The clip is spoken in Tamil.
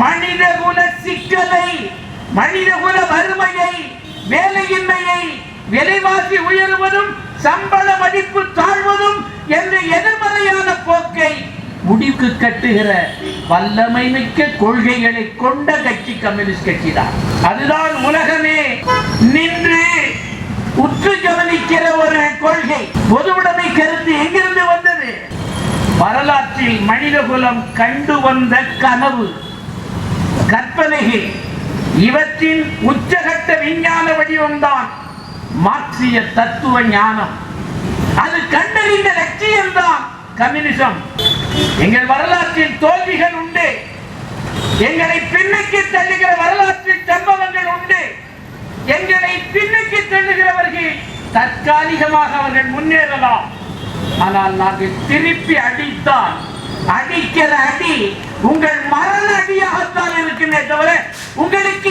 மனிதகுல சிக்கலை மனிதகுல வறுமையை வேலையின்மையை விலைவாசி உயர்வதும் சம்பள மதிப்பு தாழ்வதும் என்ற எதிர்மறையான போக்கை முடிவுக்கு கட்டுகிற வல்லமை மிக்க கொள்கைகளை கொண்ட கட்சி கம்யூனிஸ்ட் கட்சி தான். அதுதான் உலகமே. நின்று உற்று கவனிக்கிற ஒரு கொள்கை. பொதுவுடைமை கருத்து எங்கிருந்து வந்தது? வரலாற்றில் மனிதகுலம் கண்டு வந்த கனவு. கற்பனைகள் இவற்றின் உச்சகட்ட விஞ்ஞான வடிவம்தான் மார்க்சிய தத்துவ ஞானம். அது கண்டறிந்த லட்சியம்தான் கம்யூனிசம். எங்கள் வரலாற்றில் தோல்விகள் உண்டு. எங்களை பின்னுக்கு தள்ளுகிற வரலாற்றில் சம்பவங்கள் உண்டு. எங்களை பின்னுக்கு தள்ளுகிறவர்கள் தற்காலிகமாக அவர்கள் முன்னேறலாம். ஆனால் நாங்கள் திருப்பி அடித்தால் அடிக்கிற அடி உங்கள் மரண அடியாக தவிர உங்களுக்கு